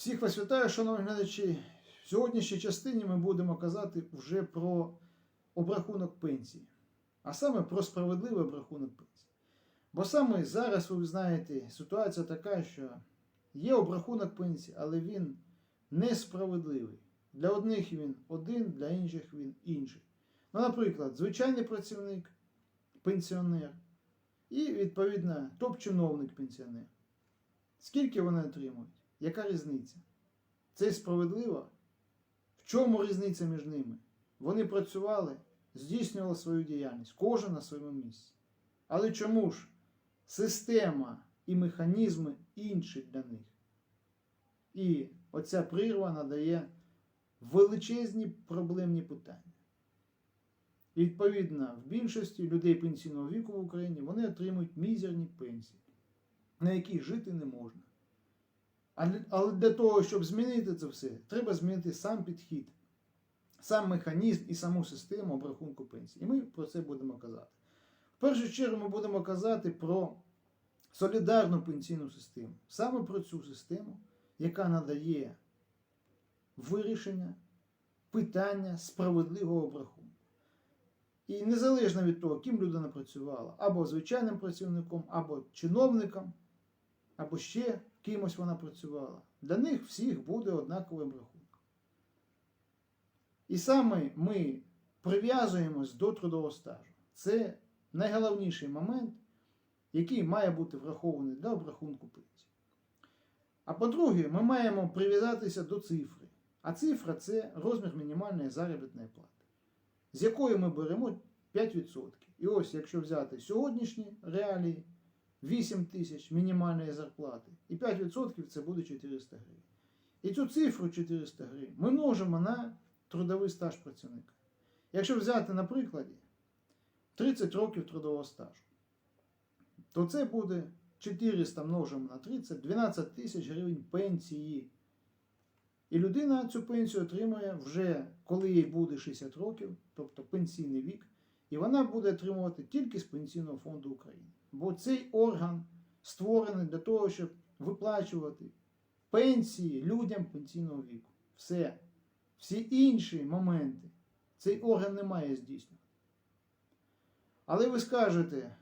Всіх вас вітаю, шановні глядачі. В сьогоднішній частині ми будемо казати вже про обрахунок пенсії, а саме про справедливий обрахунок пенсії. Бо саме зараз, ви знаєте, ситуація така, що є обрахунок пенсії, але він несправедливий. Для одних він один, для інших він інший. Ну, наприклад, звичайний працівник, пенсіонер і, відповідно, топ-чиновник пенсіонер. Скільки вони отримують? Яка різниця? Це справедливо? В чому різниця між ними? Вони працювали, здійснювали свою діяльність, кожен на своєму місці. Але чому ж система і механізми інші для них? І оця прірва надає величезні проблемні питання. І відповідно, в більшості людей пенсійного віку в Україні вони отримують мізерні пенсії, на які жити не можна. Але- для того, щоб змінити це все, треба змінити сам підхід, сам механізм і саму систему обрахунку пенсії. І ми про це будемо казати. В першу чергу ми будемо казати про солідарну пенсійну систему. Саме про цю систему, яка надає вирішення питання справедливого обрахунку. І незалежно від того, ким людина працювала, або звичайним працівником, або чиновником, або ще кимось вона працювала, для них всіх буде однаковим рахунок. І саме ми прив'язуємось до трудового стажу. Це найголовніший момент, який має бути врахований для обрахунку пенсії. А по-друге, ми маємо прив'язатися до цифри. А цифра це розмір мінімальної заробітної плати, з якої ми беремо 5%. І ось, якщо взяти сьогоднішні реалії, 8 тисяч мінімальної зарплати, і 5% це буде 400 гривень. І цю цифру 400 гривень ми множимо на трудовий стаж працівника. Якщо взяти на прикладі 30 років трудового стажу, то це буде 400 множимо на 30, 12 тисяч гривень пенсії. І людина цю пенсію отримує вже коли їй буде 60 років, тобто пенсійний вік, і вона буде отримувати тільки з Пенсійного фонду України. Бо цей орган створений для того, щоб виплачувати пенсії людям пенсійного віку. Все. Всі інші моменти цей орган не має здійснювати. Але ви скажете,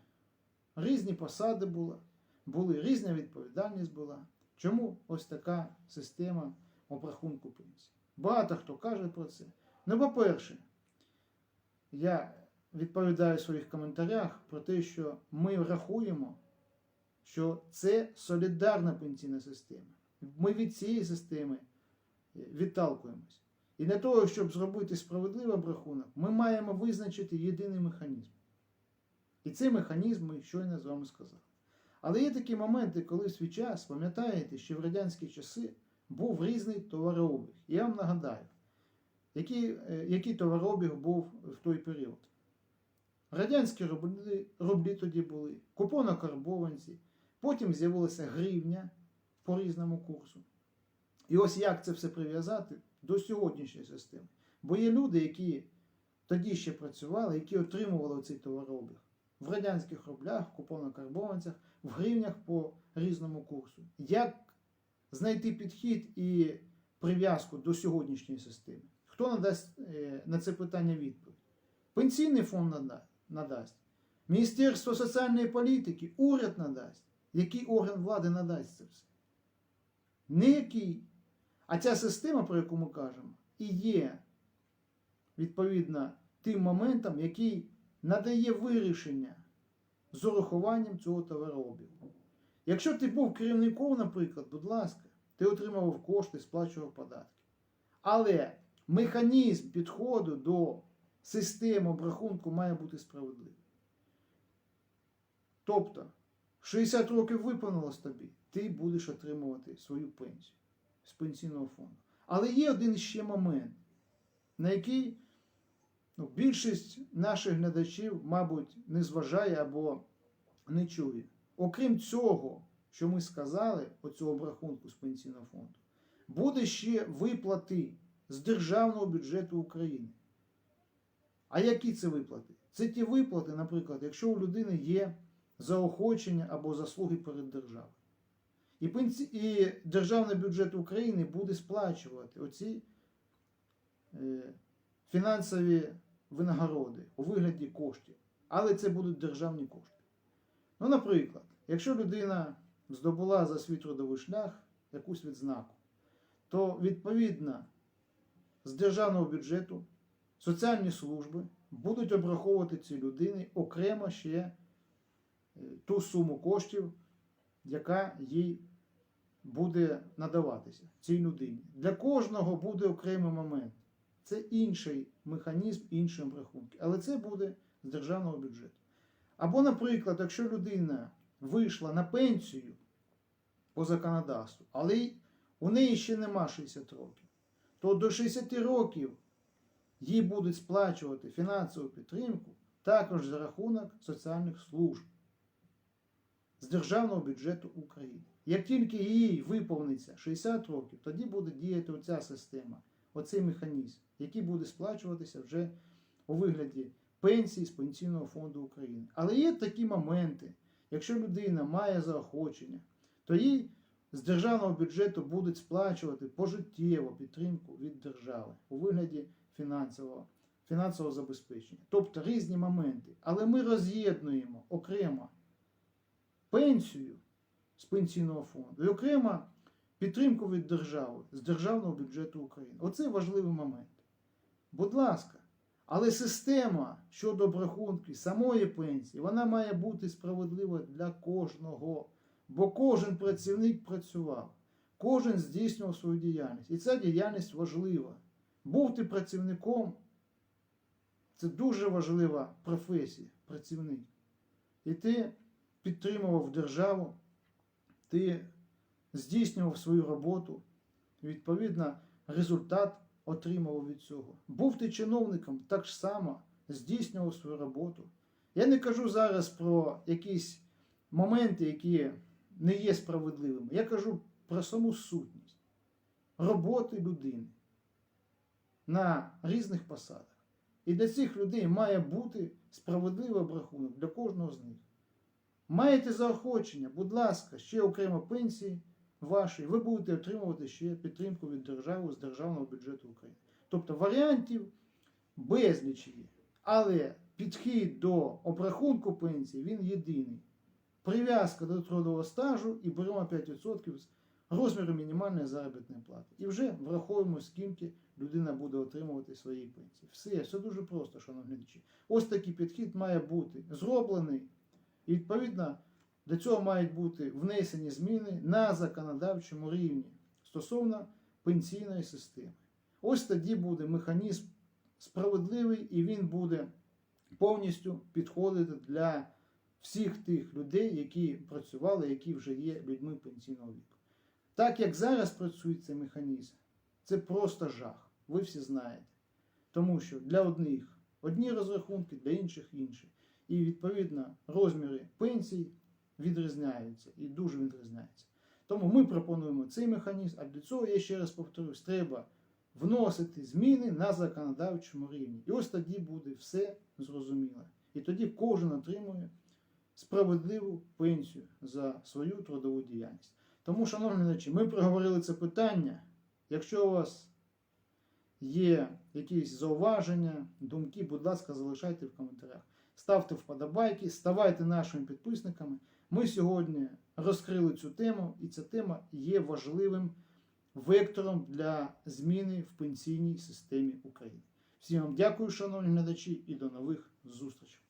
різні посади були, були, різна відповідальність була. Чому ось така система обрахунку пенсії? Багато хто каже про це. Ну, по-перше, я відповідаю в своїх коментарях про те, що ми рахуємо, що це солідарна пенсійна система. Ми від цієї системи е, відталкуємось. І для того, щоб зробити справедливий обрахунок, ми маємо визначити єдиний механізм. І цей механізм ми щойно з вами сказали. Але є такі моменти, коли в свій час, пам'ятаєте, що в радянські часи був різний товарообіг. Я вам нагадаю, який, е, який товарообіг був в той період. Радянські рублі, рублі тоді були, купонокарбованці, потім з'явилася гривня по різному курсу. І ось як це все прив'язати до сьогоднішньої системи. Бо є люди, які тоді ще працювали, які отримували цей товарообіг в радянських рублях, купонокарбованцях, в гривнях по різному курсу. Як знайти підхід і прив'язку до сьогоднішньої системи? Хто надасть е, на це питання відповідь? Пенсійний фонд нада- надасть, Міністерство соціальної політики, уряд надасть. Який орган влади надасть це все? Ніякий. А ця система, про яку ми кажемо, і є відповідно тим моментом, який надає вирішення з урахуванням цього товарообігу. Якщо ти був керівником, наприклад, будь ласка, ти отримував кошти, сплачував податки. Але механізм підходу до системи обрахунку має бути справедливий. Тобто, 60 років виповнилось тобі, ти будеш отримувати свою пенсію з пенсійного фонду. Але є один ще момент, на який ну, більшість наших глядачів, мабуть, не зважає або не чує. Окрім цього, що ми сказали, оцього обрахунку з пенсійного фонду, буде ще виплати з державного бюджету України. А які це виплати? Це ті виплати, наприклад, якщо у людини є заохочення або заслуги перед державою. І, державний бюджет України буде сплачувати оці е, фінансові винагороди у вигляді коштів. Але це будуть державні кошти. Ну, наприклад, якщо людина здобула за свій трудовий шлях якусь відзнаку, то відповідно з державного бюджету соціальні служби будуть обраховувати цій людині окремо ще е, ту суму коштів, яка їй буде надаватися цій людині. Для кожного буде окремий момент. Це інший механізм, інші обрахунки. Але це буде з державного бюджету. Або, наприклад, якщо людина вийшла на пенсію по законодавству, але у неї ще нема 60 років, то до 60 років їй будуть сплачувати фінансову підтримку також за рахунок соціальних служб з державного бюджету України. Як тільки їй виповниться 60 років, тоді буде діяти оця система, оцей механізм, який буде сплачуватися вже у вигляді пенсії з Пенсійного фонду України. Але є такі моменти, якщо людина має заохочення, то їй з державного бюджету будуть сплачувати пожиттєву підтримку від держави у вигляді фінансового, фінансового забезпечення. Тобто різні моменти. Але ми роз'єднуємо окремо пенсію з пенсійного фонду і окремо підтримку від держави з державного бюджету України. Оце важливий момент. Будь ласка, але система щодо обрахунки самої пенсії, вона має бути справедлива для кожного. Бо кожен працівник працював, кожен здійснював свою діяльність. І ця діяльність важлива. Був ти працівником, це дуже важлива професія, працівник. І ти підтримував державу, ти здійснював свою роботу, відповідно, результат отримував від цього. Був ти чиновником, так ж само здійснював свою роботу. Я не кажу зараз про якісь моменти, які не є справедливими. Я кажу про саму сутність роботи людини на різних посадах. І для цих людей має бути справедливий обрахунок для кожного з них. Маєте заохочення, будь ласка, ще окремо пенсії ваші, ви будете отримувати ще підтримку від держави з державного бюджету України. Тобто варіантів безліч є. Але підхід до обрахунку пенсії він єдиний. Прив'язка до трудового стажу і беремо 5% з розміру мінімальної заробітної плати. І вже враховуємо, скільки людина буде отримувати своєї пенсії. Все, все дуже просто, шановні глядачі. Ось такий підхід має бути зроблений. І відповідно до цього мають бути внесені зміни на законодавчому рівні стосовно пенсійної системи. Ось тоді буде механізм справедливий і він буде повністю підходити для всіх тих людей, які працювали, які вже є людьми пенсійного віку. Так як зараз працює цей механізм, це просто жах. Ви всі знаєте. Тому що для одних одні розрахунки, для інших інші. І відповідно розміри пенсій відрізняються і дуже відрізняються. Тому ми пропонуємо цей механізм, а для цього, я ще раз повторюсь, треба вносити зміни на законодавчому рівні. І ось тоді буде все зрозуміло. І тоді кожен отримує справедливу пенсію за свою трудову діяльність. Тому, шановні глядачі, ми проговорили це питання. Якщо у вас є якісь зауваження, думки, будь ласка, залишайте в коментарях. Ставте вподобайки, ставайте нашими підписниками. Ми сьогодні розкрили цю тему, і ця тема є важливим вектором для зміни в пенсійній системі України. Всім вам дякую, шановні глядачі, і до нових зустрічей.